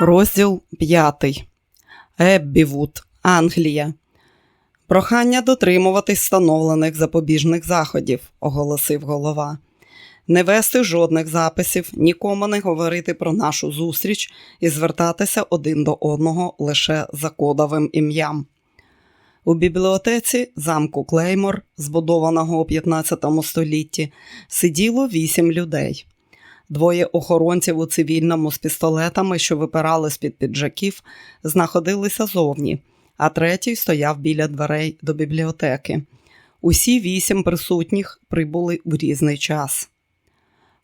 Розділ 5. Еббівуд, Англія. Прохання дотримуватись встановлених запобіжних заходів, оголосив голова. Не вести жодних записів, нікому не говорити про нашу зустріч і звертатися один до одного лише за кодовим ім'ям. У бібліотеці замку Клеймор, збудованого у 15 столітті, сиділо вісім людей. Двоє охоронців у цивільному з пістолетами, що випирали з-під піджаків, знаходилися зовні, а третій стояв біля дверей до бібліотеки. Усі вісім присутніх прибули в різний час.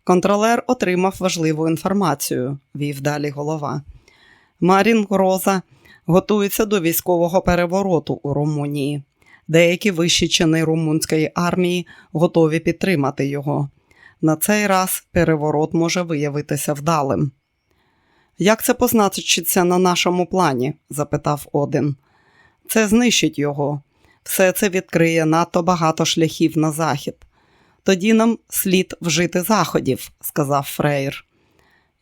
Контролер отримав важливу інформацію, вів далі голова. Марін Гроза готується до військового перевороту у Румунії. Деякі вищі чини румунської армії готові підтримати його. На цей раз переворот може виявитися вдалим. Як це позначиться на нашому плані? запитав Один. Це знищить його. Все це відкриє надто багато шляхів на захід. Тоді нам слід вжити заходів, сказав Фрейр.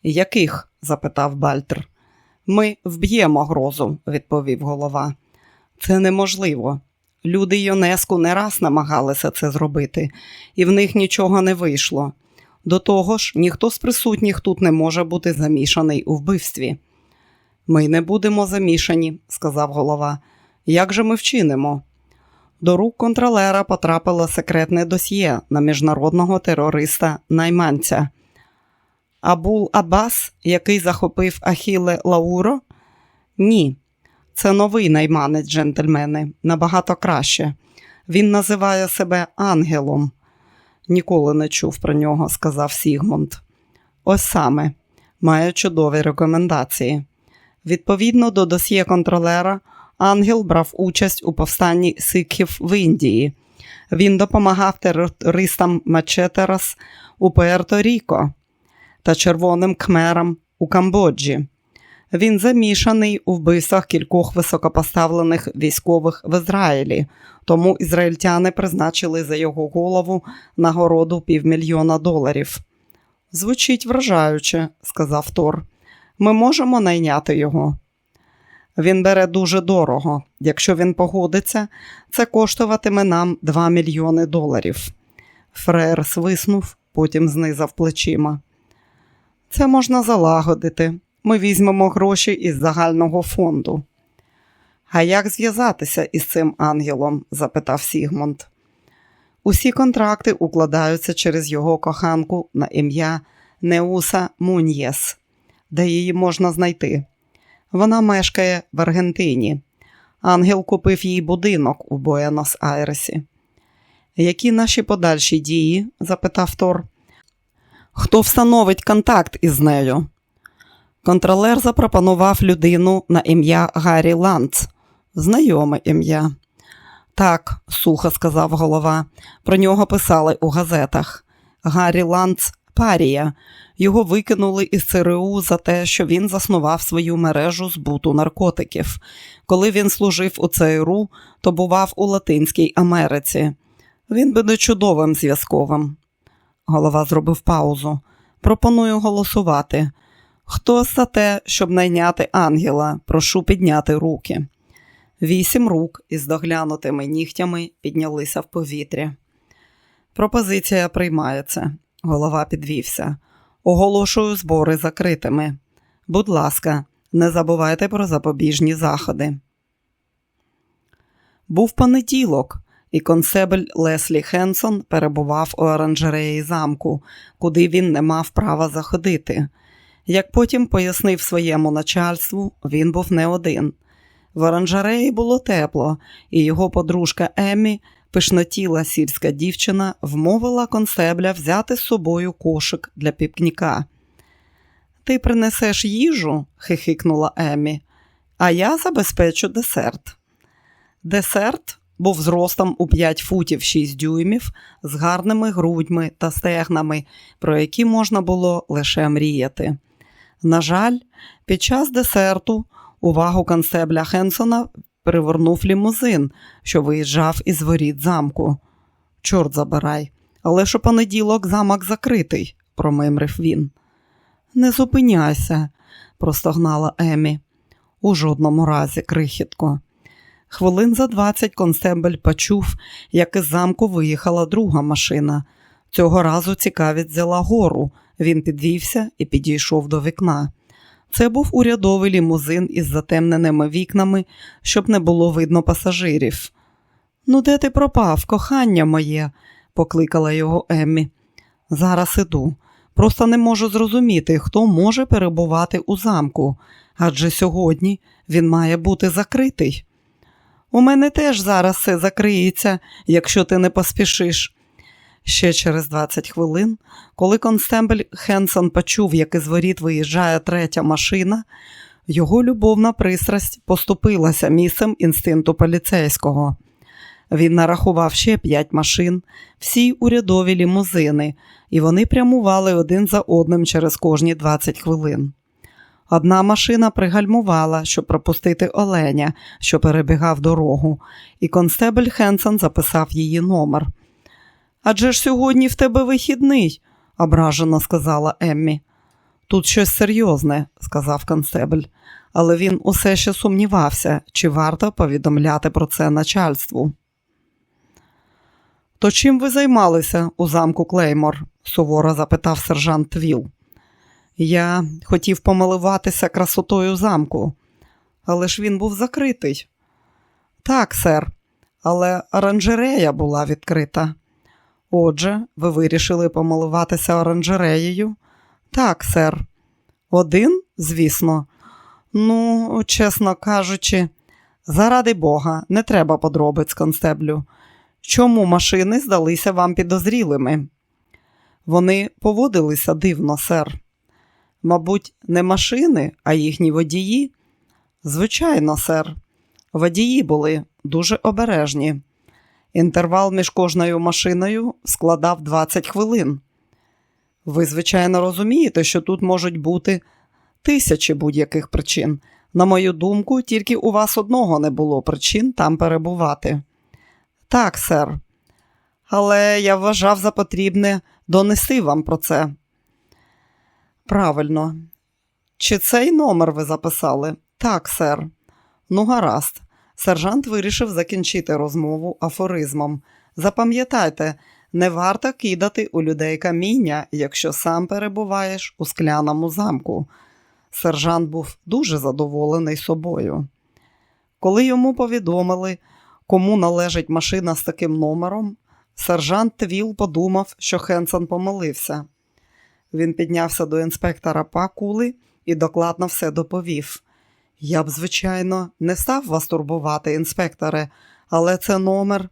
Яких? запитав Бальтер. Ми вб'ємо грозу, відповів голова. Це неможливо. Люди ЮНЕСКО не раз намагалися це зробити, і в них нічого не вийшло. До того ж, ніхто з присутніх тут не може бути замішаний у вбивстві. Ми не будемо замішані, сказав голова. Як же ми вчинимо? До рук контролера потрапило секретне досьє на міжнародного терориста найманця. Абул Аббас, який захопив Ахіле Лауро? Ні, це новий найманець, джентльмени, набагато краще. Він називає себе ангелом. Ніколи не чув про нього, сказав Сігмунд. Ось саме має чудові рекомендації. Відповідно до досьє контролера, ангел брав участь у повстанні сикхів в Індії. Він допомагав терористам Мачетерас у Пуерто-Ріко та червоним кхмерам у Камбоджі. Він замішаний у вбивствах кількох високопоставлених військових в Ізраїлі, тому ізраїльтяни призначили за його голову нагороду півмільйона доларів. Звучить вражаюче, сказав Тор. Ми можемо найняти його. Він бере дуже дорого. Якщо він погодиться, це коштуватиме нам 2 мільйони доларів. Фрер свиснув, потім знизав плечима. Це можна залагодити. Ми візьмемо гроші із загального фонду. А як зв'язатися із цим ангелом? запитав Сігмунд. Усі контракти укладаються через його коханку на ім'я Неуса Муньєс, де її можна знайти. Вона мешкає в Аргентині. Ангел купив їй будинок у Буенос-Айресі. Які наші подальші дії? запитав Тор. Хто встановить контакт із нею? Контролер запропонував людину на ім'я Гаррі Ланц. Знайоме ім'я. Так, сухо сказав голова. Про нього писали у газетах. Гаррі Ланц парія. Його викинули із ЦРУ за те, що він заснував свою мережу збуту наркотиків. Коли він служив у ЦРУ, то бував у Латинській Америці. Він буде чудовим зв'язковим. Голова зробив паузу. Пропоную голосувати. Хто за те, щоб найняти ангела, прошу підняти руки. Вісім рук із доглянутими нігтями піднялися в повітря. Пропозиція приймається. Голова підвівся. Оголошую збори закритими. Будь ласка, не забувайте про запобіжні заходи. Був понеділок, і консебель Леслі Хенсон перебував у оранжереї замку, куди він не мав права заходити. Як потім пояснив своєму начальству, він був не один. В оранжереї було тепло, і його подружка Еммі, пишнотіла сільська дівчина, вмовила консебля взяти з собою кошик для пікніка. Ти принесеш їжу? хихикнула Еммі, а я забезпечу десерт. Десерт був зростом у 5 футів 6 дюймів, з гарними грудьми та стегнами, про які можна було лише мріяти. На жаль, під час десерту увагу констебля Хенсона привернув лімузин, що виїжджав із воріт замку. Чорт забирай, але у понеділок замок закритий, промимрив він. Не зупиняйся, простогнала Емі. У жодному разі, крихітко. Хвилин за двадцять констебель почув, як із замку виїхала друга машина. Цього разу цікавість взяла гору. Він підвівся і підійшов до вікна. Це був урядовий лімузин із затемненими вікнами, щоб не було видно пасажирів. Ну, де ти пропав, кохання моє? покликала його Еммі. Зараз іду. Просто не можу зрозуміти, хто може перебувати у замку, адже сьогодні він має бути закритий. У мене теж зараз все закриється, якщо ти не поспішиш. Ще через 20 хвилин, коли констембель Хенсон почув, як із воріт виїжджає третя машина, його любовна пристрасть поступилася місцем інстинкту поліцейського. Він нарахував ще п'ять машин, всі урядові лімузини, і вони прямували один за одним через кожні 20 хвилин. Одна машина пригальмувала, щоб пропустити оленя, що перебігав дорогу, і констебель Хенсон записав її номер. Адже ж сьогодні в тебе вихідний, ображено сказала Еммі. Тут щось серйозне, сказав констебель, але він усе ще сумнівався, чи варто повідомляти про це начальству. То чим ви займалися у замку Клеймор? суворо запитав сержант Твіл. Я хотів помилуватися красотою замку, але ж він був закритий. Так, сер, але оранжерея була відкрита. Отже, ви вирішили помилуватися оранжереєю? Так, сер. Один, звісно. Ну, чесно кажучи, заради Бога, не треба подробиць констеблю. Чому машини здалися вам підозрілими? Вони поводилися дивно, сер. Мабуть, не машини, а їхні водії? Звичайно, сер. Водії були дуже обережні. Інтервал між кожною машиною складав 20 хвилин. Ви, звичайно, розумієте, що тут можуть бути тисячі будь-яких причин. На мою думку, тільки у вас одного не було причин там перебувати. Так, сер. Але я вважав за потрібне донести вам про це. Правильно. Чи цей номер ви записали? Так, сер. Ну, гаразд. Сержант вирішив закінчити розмову афоризмом. Запам'ятайте, не варто кидати у людей каміння, якщо сам перебуваєш у скляному замку. Сержант був дуже задоволений собою. Коли йому повідомили, кому належить машина з таким номером, сержант Твіл подумав, що Хенсон помилився. Він піднявся до інспектора Пакули і докладно все доповів. Я б, звичайно, не став вас турбувати, інспекторе, але це номер.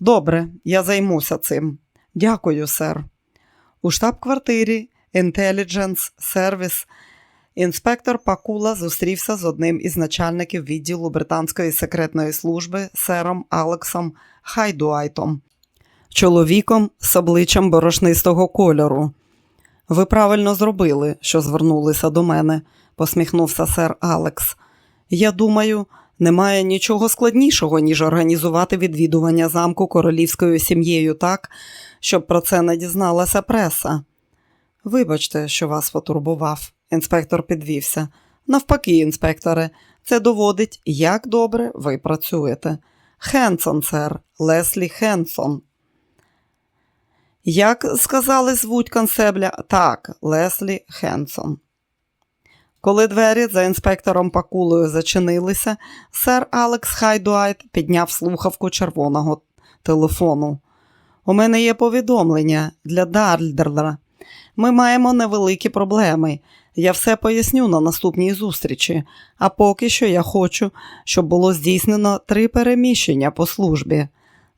Добре, я займуся цим. Дякую, сер. У штаб-квартирі Intelligence Service інспектор Пакула зустрівся з одним із начальників відділу британської секретної служби сером Алексом Хайдуайтом, чоловіком з обличчям борошнистого кольору. Ви правильно зробили, що звернулися до мене, посміхнувся сер Алекс. Я думаю, немає нічого складнішого, ніж організувати відвідування замку королівською сім'єю так, щоб про це не дізналася преса. Вибачте, що вас потурбував, інспектор підвівся. Навпаки, інспекторе, це доводить, як добре ви працюєте. Хенсон, сер, Леслі Хенсон. Як сказали звуть консебля? Так, Леслі Хенсон. Коли двері за інспектором Пакулою зачинилися, сер Алекс Хайдуайт підняв слухавку червоного телефону. У мене є повідомлення для Дарльдера. Ми маємо невеликі проблеми. Я все поясню на наступній зустрічі, а поки що я хочу, щоб було здійснено три переміщення по службі.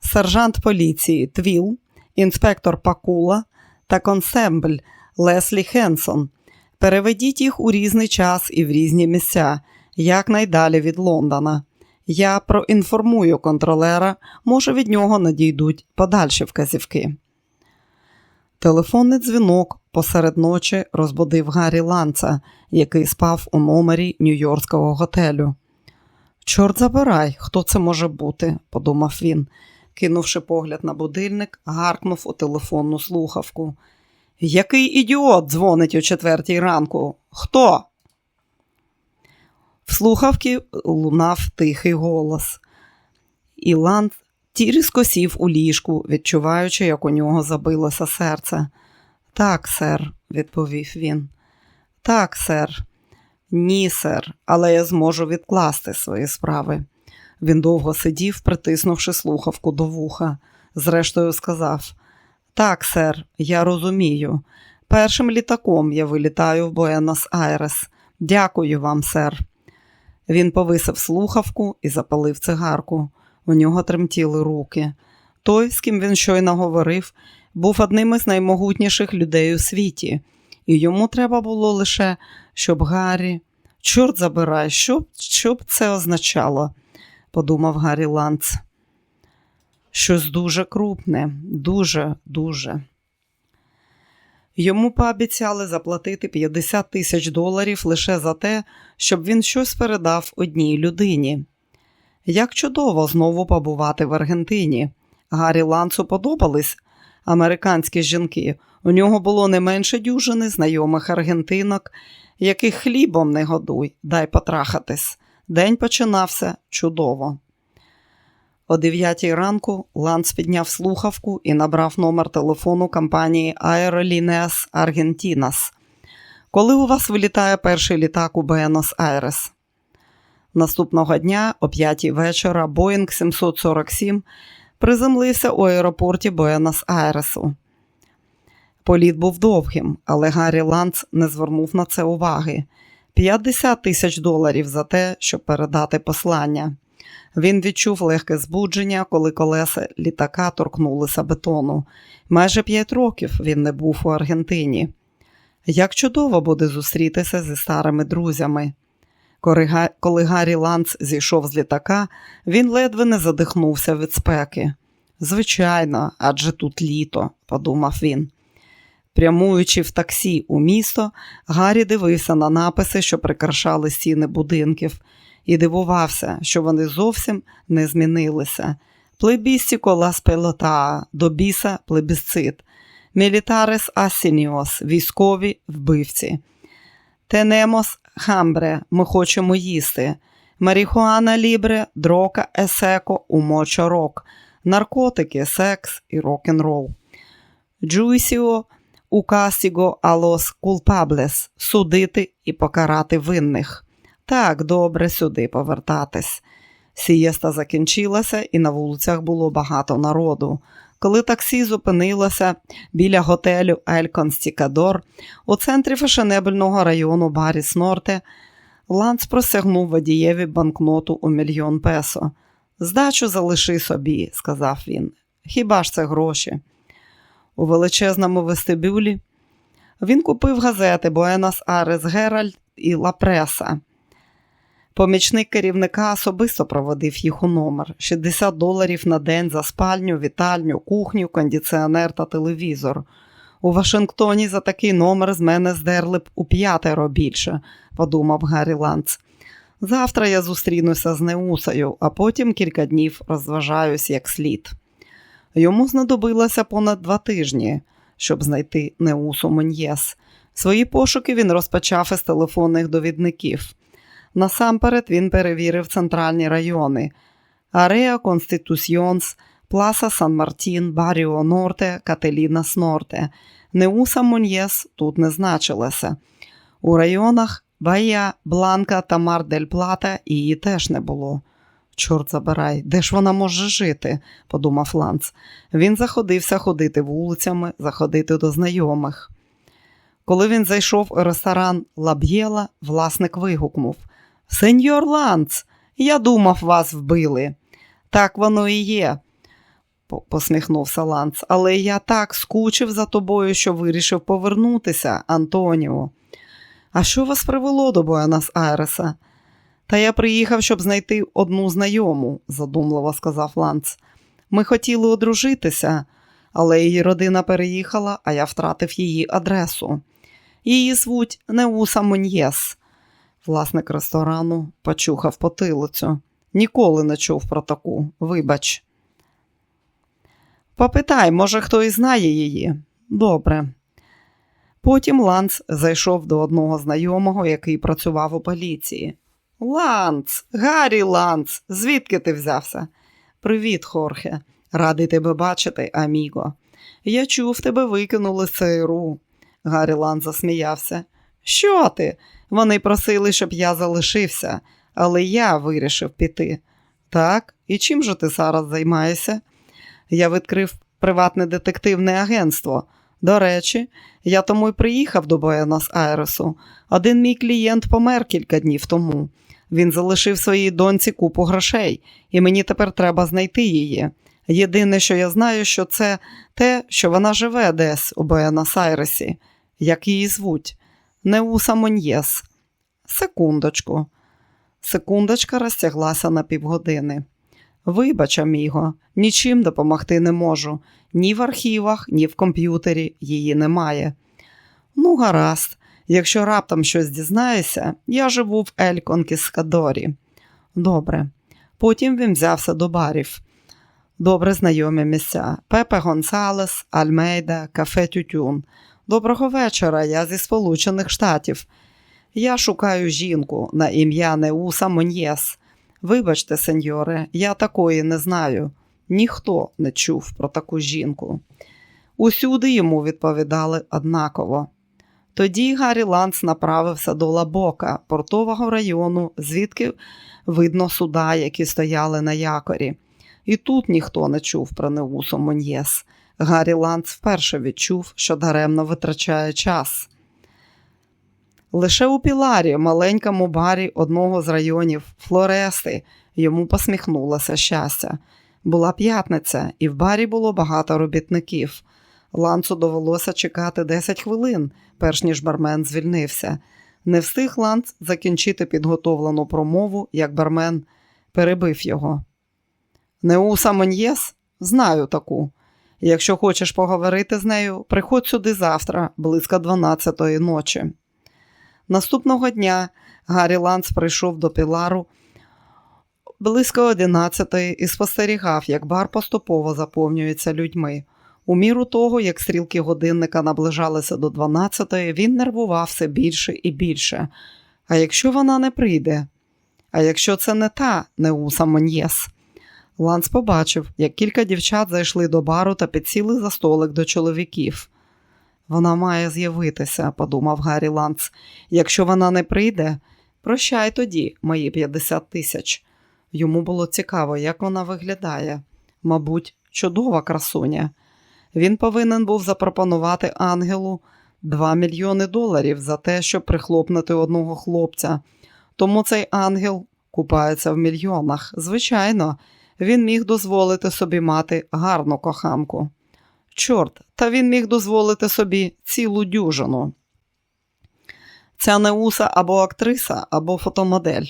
Сержант поліції Твіл, інспектор Пакула та консембль Леслі Хенсон. Переведіть їх у різний час і в різні місця, якнайдалі від Лондона. Я проінформую контролера, може від нього надійдуть подальші вказівки. Телефонний дзвінок посеред ночі розбудив Гаррі Ланца, який спав у номері Нью-Йоркського готелю. Чорт забирай, хто це може бути, подумав він. Кинувши погляд на будильник, гаркнув у телефонну слухавку. Який ідіот дзвонить о четвертій ранку? Хто? В слухавки лунав тихий голос. І Ланд тірізко сів у ліжку, відчуваючи, як у нього забилося серце. Так, сер, відповів він. Так, сер. Ні, сер, але я зможу відкласти свої справи. Він довго сидів, притиснувши слухавку до вуха. Зрештою, сказав: Так, сер, я розумію. Першим літаком я вилітаю в Буенос-Айрес. Дякую вам, сер. Він повисив слухавку і запалив цигарку. У нього тремтіли руки. Той, з ким він щойно говорив, був одним із наймогутніших людей у світі, і йому треба було лише, щоб Гаррі. Чорт забирай, що б це означало, подумав Гаррі Ланц. Щось дуже крупне, дуже, дуже. Йому пообіцяли заплатити 50 тисяч доларів лише за те, щоб він щось передав одній людині. Як чудово знову побувати в Аргентині. Гаррі Ланцу подобались американські жінки. У нього було не менше дюжини знайомих аргентинок, яких хлібом не годуй, дай потрахатись. День починався чудово. О 9 ранку Ланц підняв слухавку і набрав номер телефону компанії Aerolíneas Argentinas. Коли у вас вилітає перший літак у Буенос-Айрес? Наступного дня о 5 вечора Боїнг 747 приземлився у аеропорті Буенос-Айресу. Політ був довгим, але Гаррі Ланц не звернув на це уваги. 50 тисяч доларів за те, щоб передати послання. Він відчув легке збудження, коли колеса літака торкнулися бетону. Майже п'ять років він не був у Аргентині. Як чудово буде зустрітися зі старими друзями. Коли Гаррі Ланц зійшов з літака, він ледве не задихнувся від спеки. Звичайно, адже тут літо, подумав він. Прямуючи в таксі у місто, Гаррі дивився на написи, що прикрашали стіни будинків, і дивувався, що вони зовсім не змінилися. Плебістіко лас пелота, до біса плебісцит, мілітарес асініос, військові вбивці. Тенемос хамбре, ми хочемо їсти. Маріхуана лібре, дрока, есеко, умочо рок, наркотики, секс і рок-н-рол. Джуйсіо у касіго алос кулпаблес судити і покарати винних. Так, добре сюди повертатись. Сієста закінчилася, і на вулицях було багато народу. Коли таксі зупинилося біля готелю Ель Констікадор у центрі фешенебельного району Баріс Норте, Ланц просягнув водієві банкноту у мільйон песо. Здачу залиши собі, сказав він. Хіба ж це гроші? У величезному вестибюлі він купив газети Буенос Арес Геральд і Ла Преса. Помічник керівника особисто проводив їх у номер: 60 доларів на день за спальню, вітальню, кухню, кондиціонер та телевізор. У Вашингтоні за такий номер з мене здерли б у п'ятеро більше, подумав Гаррі Ланц. Завтра я зустрінуся з Неусою, а потім кілька днів розважаюсь як слід. Йому знадобилося понад два тижні, щоб знайти Неусу Моньєс. Свої пошуки він розпочав із телефонних довідників. Насамперед він перевірив центральні райони Ареа Конституціонс, Пласа Сан Мартін, Баріо Норте, Кателінас Норте. Неуса Моньєс тут не значилася. У районах Бая, Бланка та Мар дель Плата її теж не було. Чорт забирай, де ж вона може жити? подумав Ланц. Він заходився ходити вулицями, заходити до знайомих. Коли він зайшов у ресторан Лаб'єла, власник вигукнув Сеньор Ланц, я думав, вас вбили. Так воно і є, посміхнувся Ланц, але я так скучив за тобою, що вирішив повернутися, Антоніо. А що вас привело до Буенос Айреса? Та я приїхав, щоб знайти одну знайому, задумливо сказав Ланц. Ми хотіли одружитися, але її родина переїхала, а я втратив її адресу. Її звуть Неуса Моньєс. Власник ресторану почухав потилицю. Ніколи не чув про таку, вибач. Попитай, може, хто і знає її. Добре. Потім Ланц зайшов до одного знайомого, який працював у поліції. Ланц, Гаррі Ланц, звідки ти взявся? Привіт, Хорхе. Радий тебе бачити, аміго. Я чув, тебе викинули з ЦРУ. Гаррі Ланц засміявся. Що ти? Вони просили, щоб я залишився, але я вирішив піти. Так, і чим же ти зараз займаєшся? Я відкрив приватне детективне агентство. До речі, я тому й приїхав до Буенос Айресу. Один мій клієнт помер кілька днів тому. Він залишив своїй доньці купу грошей, і мені тепер треба знайти її. Єдине, що я знаю, що це те, що вона живе десь у Буенос Айресі. Як її звуть? Неуса Моньєс. Секундочку. Секундочка розтяглася на півгодини. Вибач, аміго, нічим допомогти не можу. Ні в архівах, ні в комп'ютері її немає. Ну, гаразд, якщо раптом щось дізнаєшся, я живу в Ель Конкіскадорі. Добре. Потім він взявся до барів. Добре знайомі місця. Пепе Гонсалес, Альмейда, кафе Тютюн. Доброго вечора, я зі Сполучених Штатів. Я шукаю жінку на ім'я Неуса Моньєс. Вибачте, сеньоре, я такої не знаю. Ніхто не чув про таку жінку. Усюди йому відповідали однаково. Тоді Гаррі Ланс направився до Лабока, портового району, звідки видно суда, які стояли на якорі. І тут ніхто не чув про Неусу Моньєс. Гаррі Ланс вперше відчув, що даремно витрачає час. Лише у Піларі, маленькому барі одного з районів Флорести, йому посміхнулося щастя. Була п'ятниця, і в барі було багато робітників. Ланцу довелося чекати 10 хвилин, перш ніж бармен звільнився. Не встиг Ланц закінчити підготовлену промову, як бармен перебив його. Неуса Моньєс? Знаю таку. Якщо хочеш поговорити з нею, приходь сюди завтра, близько 12-ї ночі. Наступного дня Гаррі Ланц прийшов до Пілару близько 11-ї і спостерігав, як бар поступово заповнюється людьми. У міру того, як стрілки годинника наближалися до 12-ї, він нервував все більше і більше. А якщо вона не прийде? А якщо це не та Неуса Моньєс? Ланс побачив, як кілька дівчат зайшли до бару та підсіли за столик до чоловіків. Вона має з'явитися, подумав Гаррі Ланц. Якщо вона не прийде, прощай тоді, мої 50 тисяч. Йому було цікаво, як вона виглядає. Мабуть, чудова красуня. Він повинен був запропонувати ангелу 2 мільйони доларів за те, щоб прихлопнути одного хлопця. Тому цей ангел купається в мільйонах. Звичайно, він міг дозволити собі мати гарну коханку. Чорт, та він міг дозволити собі цілу дюжину. Ця неуса або актриса, або фотомодель.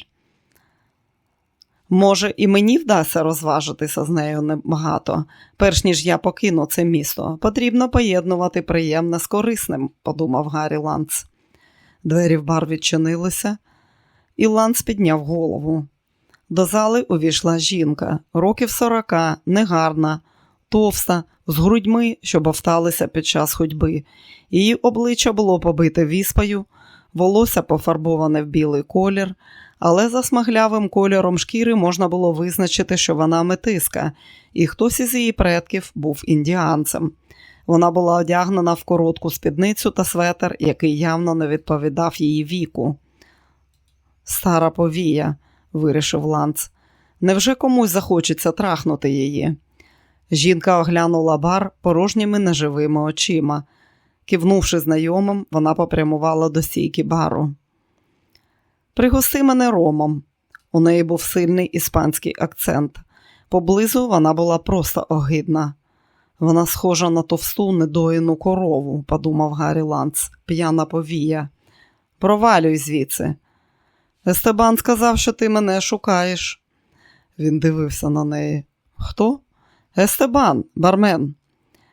Може, і мені вдасться розважитися з нею небагато, перш ніж я покину це місто. Потрібно поєднувати приємне з корисним, подумав Гаррі Ланц. Двері в бар відчинилися, і Ланц підняв голову. До зали увійшла жінка, років сорока, негарна, товста, з грудьми, що бовталися під час ходьби. Її обличчя було побите віспою, волосся пофарбоване в білий колір, але за смаглявим кольором шкіри можна було визначити, що вона метиска, і хтось із її предків був індіанцем. Вона була одягнена в коротку спідницю та светер, який явно не відповідав її віку. Стара повія, вирішив Ланц. Невже комусь захочеться трахнути її? Жінка оглянула бар порожніми неживими очима. Кивнувши знайомим, вона попрямувала до стійки бару. Пригости мене ромом. У неї був сильний іспанський акцент. Поблизу вона була просто огидна. Вона схожа на товсту недоїну корову, подумав Гаррі Ланц, п'яна повія. Провалюй звідси. Естебан сказав, що ти мене шукаєш. Він дивився на неї. Хто? Естебан, бармен.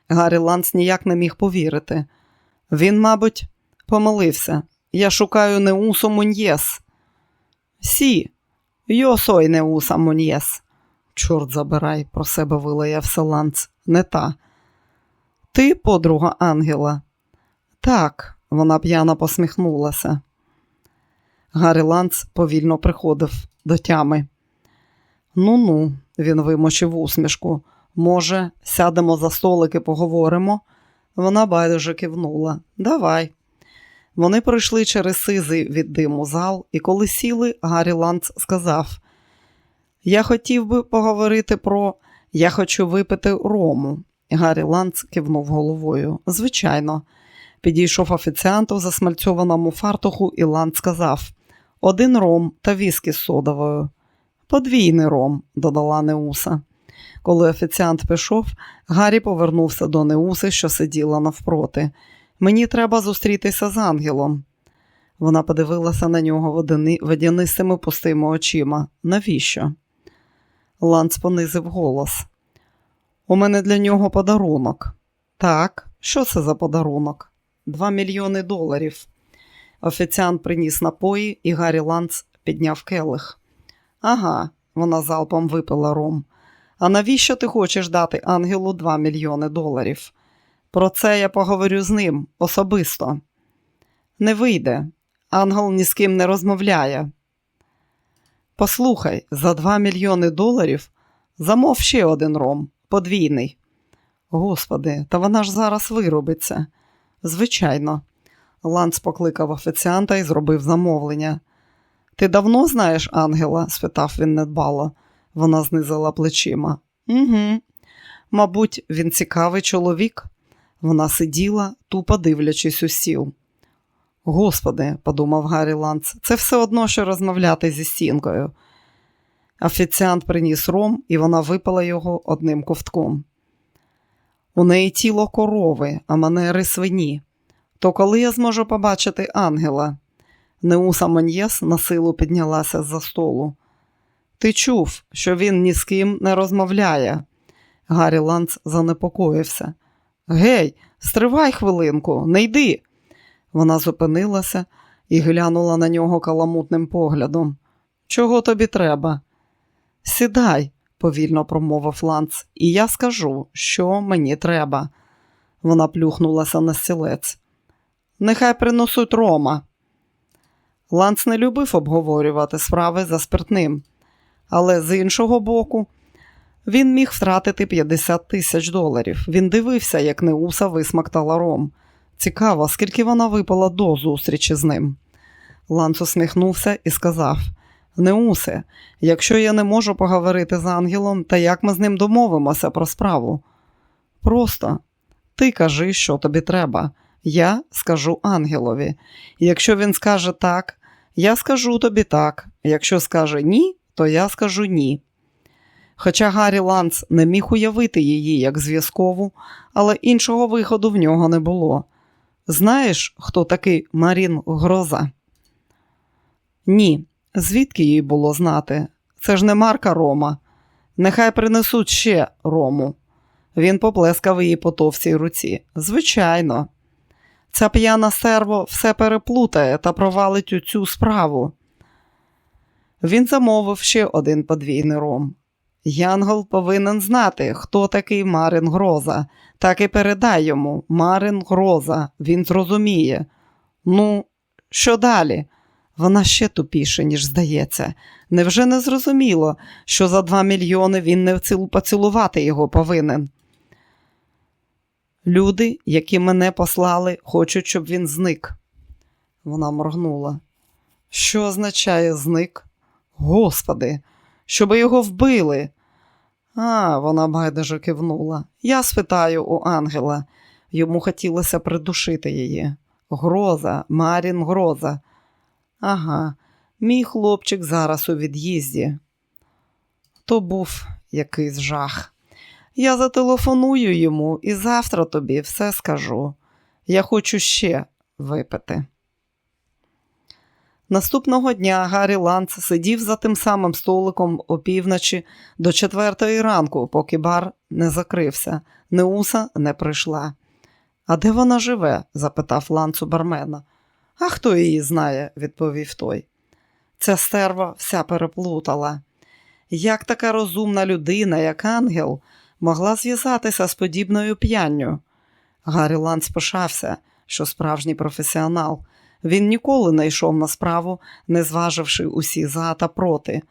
Гаррі Ланц ніяк не міг повірити. Він, мабуть, помилився. Я шукаю Неусу Муньєс. Сі, йо сой Неуса Муньєс. Чорт забирай, про себе вилаявся Ланц. Не та. Ти, подруга ангела? Так, вона п'яно посміхнулася. Гаррі Ланц повільно приходив до тями. Ну ну, він вимочив усмішку. Може, сядемо за столик і поговоримо? Вона байдуже кивнула. Давай. Вони пройшли через сизий від диму зал, і коли сіли, Гаррі Ланц сказав: Я хотів би поговорити про я хочу випити рому. Гаррі Ланц кивнув головою. Звичайно, підійшов офіціант засмальцьованому фартуху, і Ланц сказав: Один ром та віскі з содовою. Подвійний ром, додала Неуса. Коли офіціант пішов, Гаррі повернувся до Неуси, що сиділа навпроти. Мені треба зустрітися з ангелом. Вона подивилася на нього водянистими пустими очима. Навіщо? Ланц понизив голос. У мене для нього подарунок. Так, що це за подарунок? Два мільйони доларів. Офіціант приніс напої, і Гаррі Ланц підняв келих. Ага, вона залпом випила ром. А навіщо ти хочеш дати ангелу 2 мільйони доларів? Про це я поговорю з ним особисто. Не вийде. Ангел ні з ким не розмовляє. Послухай, за 2 мільйони доларів замов ще один ром, подвійний. Господи, та вона ж зараз виробиться. Звичайно. Ланц покликав офіціанта і зробив замовлення. Ти давно знаєш ангела? спитав він недбало. Вона знизила плечима. Угу. Мабуть, він цікавий чоловік. Вона сиділа, тупо дивлячись у сіл. Господи, подумав Гаррі Ланц, це все одно, що розмовляти зі стінкою. Офіціант приніс ром, і вона випила його одним ковтком. У неї тіло корови, а манери свині. То коли я зможу побачити ангела? Неуса Моньєс на силу піднялася з-за столу. Ти чув, що він ні з ким не розмовляє. Гаррі Ланц занепокоївся. Гей, стривай хвилинку, не йди. Вона зупинилася і глянула на нього каламутним поглядом. Чого тобі треба? Сідай, повільно промовив Ланц, і я скажу, що мені треба. Вона плюхнулася на стілець. Нехай принесуть рома. Ланц не любив обговорювати справи за спиртним, але з іншого боку, він міг втратити 50 тисяч доларів. Він дивився, як Неуса висмактала ром. Цікаво, скільки вона випала до зустрічі з ним. Ланц усміхнувся і сказав: Неусе, якщо я не можу поговорити з ангелом, то як ми з ним домовимося про справу? Просто ти кажи, що тобі треба. Я скажу ангелові. Якщо він скаже так, я скажу тобі так. Якщо скаже ні, то я скажу ні. Хоча Гаррі Ланц не міг уявити її як зв'язкову, але іншого виходу в нього не було. Знаєш, хто такий Марін Гроза? Ні. Звідки їй було знати? Це ж не Марка Рома. Нехай принесуть ще Рому. Він поплескав її по товстій руці. Звичайно. Ця п'яна серво все переплутає та провалить у цю справу. Він замовив ще один подвійний ром. Янгол повинен знати, хто такий Марин Гроза. Так і передай йому Марин Гроза, він зрозуміє. Ну, що далі? Вона ще тупіше, ніж здається. Невже не зрозуміло, що за два мільйони він не поцілувати його повинен? Люди, які мене послали, хочуть, щоб він зник. Вона моргнула. Що означає зник? Господи, щоб його вбили. А, вона байдуже кивнула. Я спитаю у ангела. Йому хотілося придушити її. Гроза, Марін Гроза. Ага, мій хлопчик зараз у від'їзді. То був якийсь жах. Я зателефоную йому і завтра тобі все скажу. Я хочу ще випити. Наступного дня Гаррі Ланц сидів за тим самим столиком опівночі до четвертої ранку, поки бар не закрився. Неуса не прийшла. А де вона живе? запитав Ланц у бармена. А хто її знає, відповів той. Ця стерва вся переплутала. Як така розумна людина, як ангел, могла зв'язатися з подібною п'янню? Гаррі Ланц пишався, що справжній професіонал. Він ніколи не йшов на справу, не зваживши усі за та проти.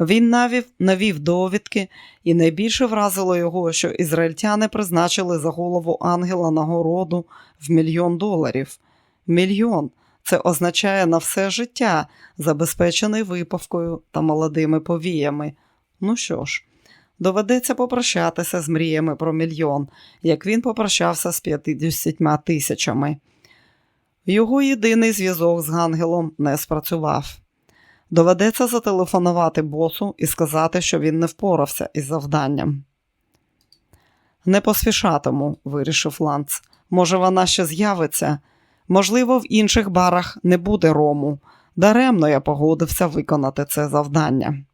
Він навів, навів довідки, і найбільше вразило його, що ізраїльтяни призначили за голову ангела нагороду в мільйон доларів. Мільйон це означає на все життя, забезпечений випавкою та молодими повіями. Ну що ж, доведеться попрощатися з мріями про мільйон, як він попрощався з 50 тисячами. Його єдиний зв'язок з ангелом не спрацював. Доведеться зателефонувати босу і сказати, що він не впорався із завданням. Не поспішатиму, вирішив Ланц. Може, вона ще з'явиться. Можливо, в інших барах не буде рому. Даремно я погодився виконати це завдання.